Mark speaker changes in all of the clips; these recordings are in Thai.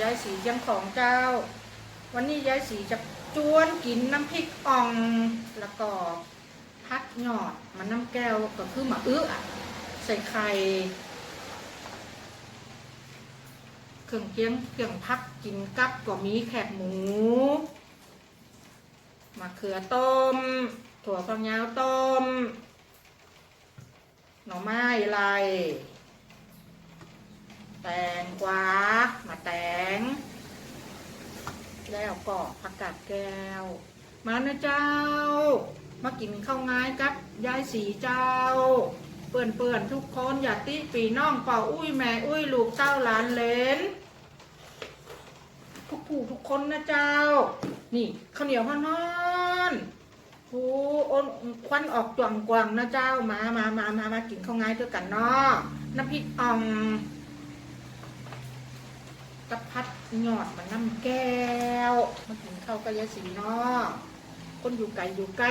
Speaker 1: ยายสีเชียงของเจ้า วันนี้ยายสีจะจวนกินน้ำพริกอ่องแล้วก็พักหยอดมันน้ำแก้วก็คือหมาอื้ออะใส่ไข่เครื่องเคียงเครื่องพักกินกับก็มีแคบหมูมะเขือต้ม ถั่วฝักยาวต้ม หน่อไม้ไร แตงกวามาแตง แล้วก็ผักกาดแก้ว มานะเจ้า มากินข้าวง่ายกับยายสีเจ้า เปื่อนเปื่อนๆทุกคนอย่าติปีน้องเป่าอุ้ยแม่อุ้ยลูกเต้าหลานเลนทุกผู้ทุกคนนะเจ้า นี่ข้าวเหนียวฮ้อนๆโอ้อ้นควันออกจวงกวางนะเจ้ามามามามามากินข้าวง่ายด้วยกันเนาะน้ำพริกอ่อง กับพัดหยอดมันน้ำแก้วมากินข้ากับยายสีนาะคนอยู่ไกลอยู่ใกล้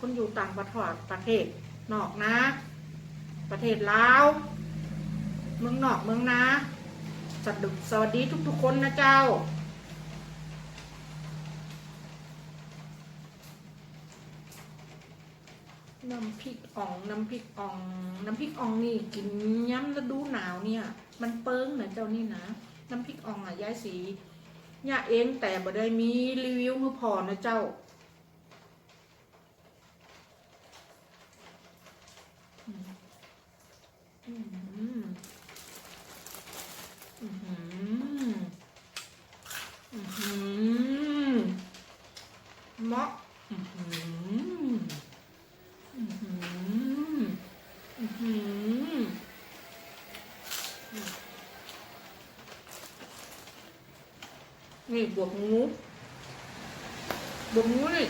Speaker 1: คนอยู่ต่างประเทศประเทศนอกนะ ประเทศลาวเมืองนอกเมืองนะสวัสดีสวัสดีทุกๆคนนะเจ้าน้ำพริกอ่องน้ำพริกอ่องน้ำพริกอ่องนี่กินย้ำฤดูหนาวเนี่ย มันเปิ้งนะเจ้านี่นะ น้ำพริกอ่องอะยายสีย่าเองแต่บ่ได้มีรีวิวมือพอนะเจ้า อืมอืมอืมเหมาะอืมอืมอืมอืม นี่บวกหมูบวกหมูนี่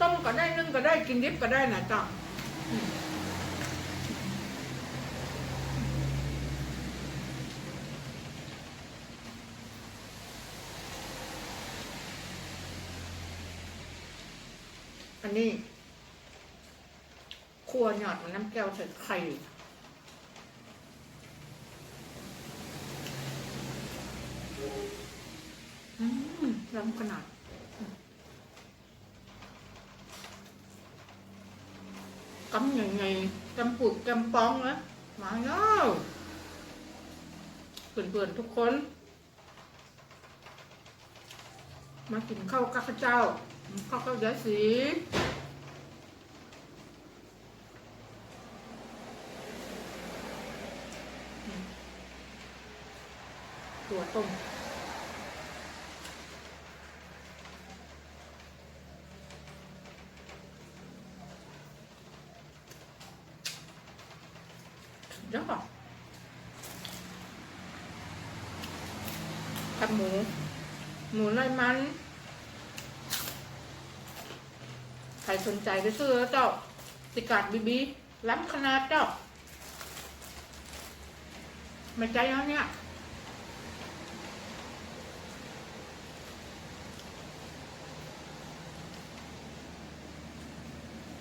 Speaker 1: ต้มก็ได้นึ่งก็ได้กินดิบก็ได้นะจ๊ะอันนี้ครัวหยอดมันน้ำแก้วใส่ไข่ อืมล้ำขนาดกำยังไงกำปุกกำปองนะมาแล้วเพื่อนๆทุกคน มากินข้าวกับข้าวเจ้าข้าวกับยายสีตัวต้ม ยอดผัด หมู หมูไล่มัน ใครสนใจไปซื้อแล้วเจ้าติกาดบีบีล้ำขนาดเจ้าม่ใจแล้วเนี่ย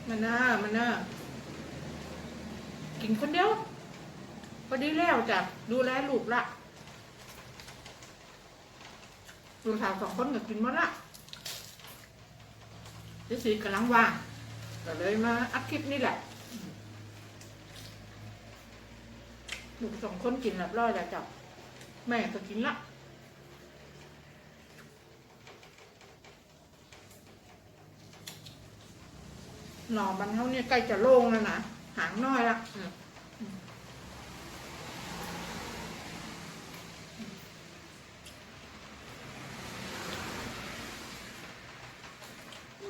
Speaker 1: มันน่ามันน่ากินคนเดียวพอดีแล้วจ้ะดูแลลูกละ ลูกสาวสองคนก็กินหมดละเจ๊สีกำลังว่างก็เลยมาอัดคลิปนี่แหละลูกสองคนกินเรียบร้อยแล้วจ้ะแม่ก็กินละหน่อมันเขาเนี่ยใกล้จะโล่งแล้วนะหางน้อยละอืม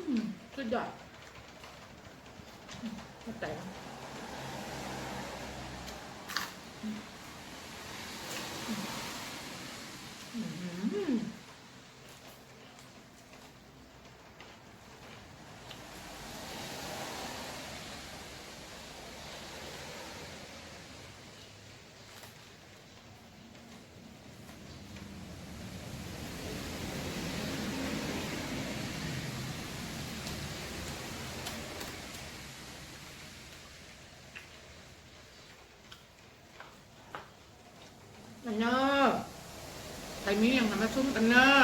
Speaker 1: อืม สุดยอดอืมเข้าใจแต่ เนอะใครมีอย่างนั้นมาชุ่มกันเนอะ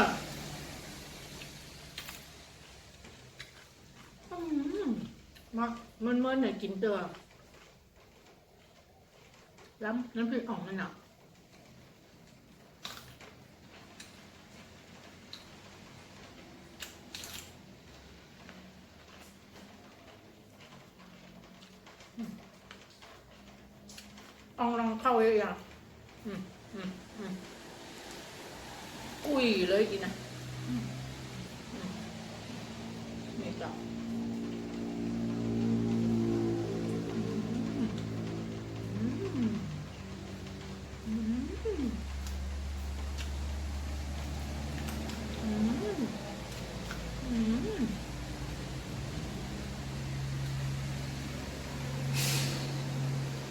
Speaker 1: อืมาเมื่อเมื่อไหนกินเตือล้ำน้ำพริกอ่องนั่นน่ะอ่องลองเข้าเยอะอืมอืมอืม อุ้ยเลยกินนะอืมอืมนี่จ้ะอืมอืมอืมอืม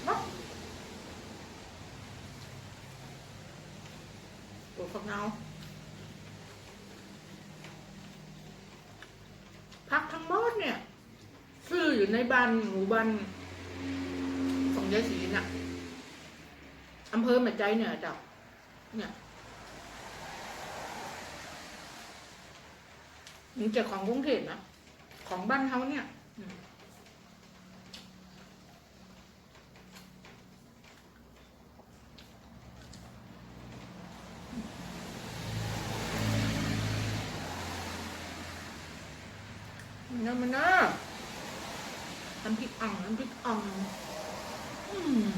Speaker 1: มาตัวฝักเงาพักทั้งหมดเนี่ย ซื้ออยู่ ในบ้านหมู่บ้านของยายศรีน่ะอำเภอแม่ใจเนี่ยจ้าเนี่ยมันจะของกรุงเทพนะของบ้านเขาเนี่ยมันนะมันนะ อ่องน้ำพริกอ่องอืม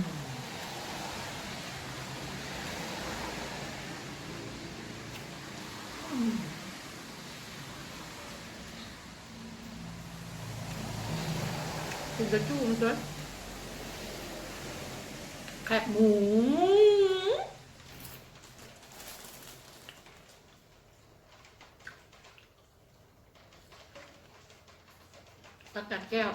Speaker 1: อืมกินกระจูมันด้วยแคบหมูตะกัดแก้ว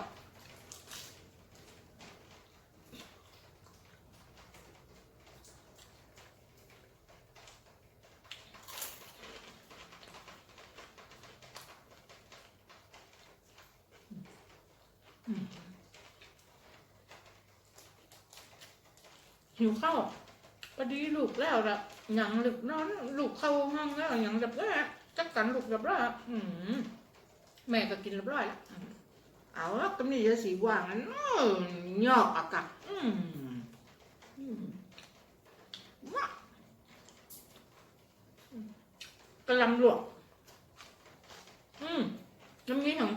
Speaker 1: หิวข้าวพอดีลูกแล้วละหยังหลูกนอนลูกเข้าห้องแล้วหยังเรียบร้อยจักกันลูกเรียบร้อยอืมแม่ก็กินเรียบร้อยแล้วเอาละก็นี่จะสีว่างอันนู้นยอกอากาศอืมว้าอืมกำลังลวกอืมน้ำนี้ของ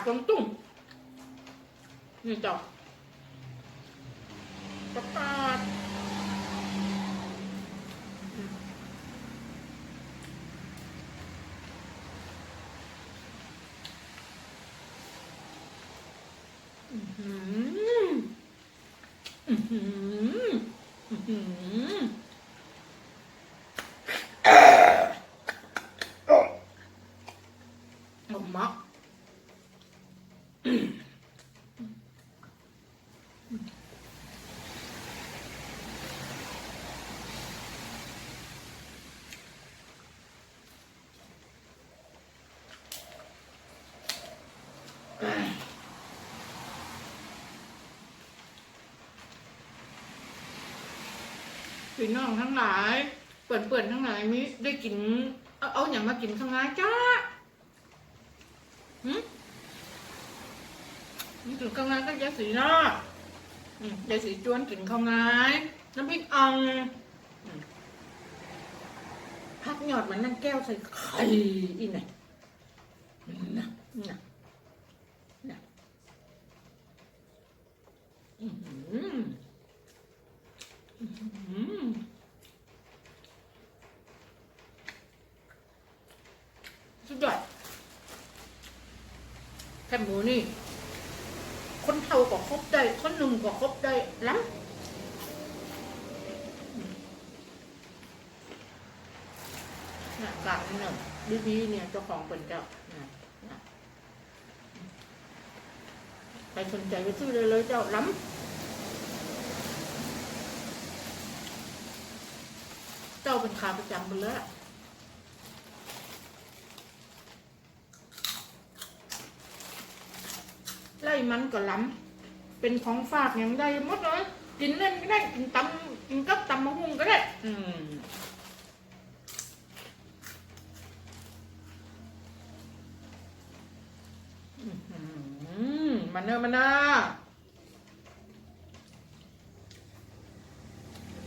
Speaker 1: ผักกาดกวางตุ้งนี่จ้ะ ประกาศอื้อหืออื้อหืออื้อหืออมมะ พี่น้องทั้งหลายเปิดเปิดทั้งหลายมิได้กิน เอาเอาอย่างมากินข้างหน้าจ้าหืมนี่กินข้างหน้าก็ยายสีนาะอืมยายสีจวนกินข้างหน้าน้ำพริกอ่องอืมพักหยอดมันนั่งแก้วใส่ไข่อีไหนนะนะนะอือหือ อืมสุดยอด แคบหมูนี่ คนเท่าก็ครบได้ คนหนุ่มก็ครบได้ล้ำน่ะกากนี่เนี่ยดีๆเนี่ยเจ้าของเป็นเจ้าน่ะน่ะใครสนใจไปซื้อเลยเลยเจ้าล้ำเจ้าเป็นขาประจำไปแล้ว ไล่มันก็ล้ำเป็นของฝากอย่างใดหมดเลยกินเล่นก็ได้กินตำกินกับตำมะฮุ่งก็ได้ อืมอื้อหือมาเนอะมานะ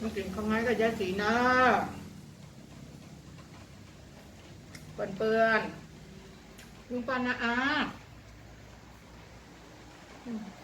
Speaker 1: มากินข้าวไงกับยาสีนะเปื่อนเปื่อนๆลุงปานะอา อืม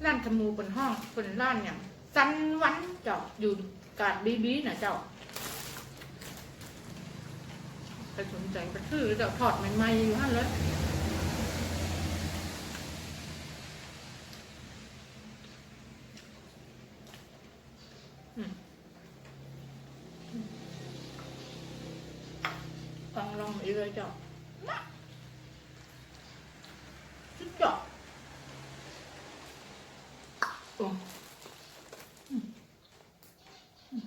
Speaker 1: Ja. ร้านขมูบนห้องเป็นร้านอย่างสันวันเจ้าอยู่กาดบีบีนะเจ้าไปสนใจไปซื้อเจ้าถอดใหม่ๆอยู่ฮะเลยอืมอืมลองลองอีกเลยเจ้าสุดยอด โอ้อืมอืม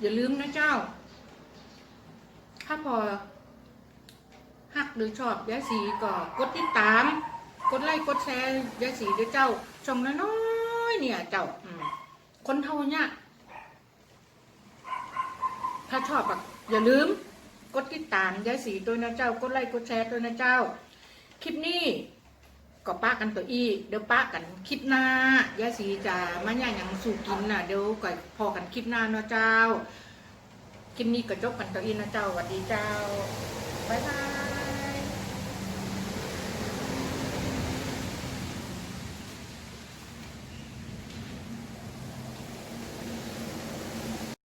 Speaker 1: อย่าลืมนะเจ้า ถ้าพอหักหรือชอบยายสีก็กดติดตาม กดไลค์กดแชร์ยายสีด้วยเจ้าช่องน้อยๆเนี่ย เจ้าคนเท่าเนี่ยถ้าชอบอะอย่าลืม กดติดตามยายสีด้วยนะเจ้า กดไลค์กดแชร์ด้วยนะเจ้า คลิปนี้ ก็ป้ากันตัวอีเดี๋ยวป้ากันคลิปหน้ายายสีจะมาย่ายังสู่กินน่ะเดี๋ยวก็พอกันคลิปหน้าเนาะเจ้าคลิปนี้ก็จบกันตัวอีนะเจ้าสวัสดีเจ้าบ๊ายบาย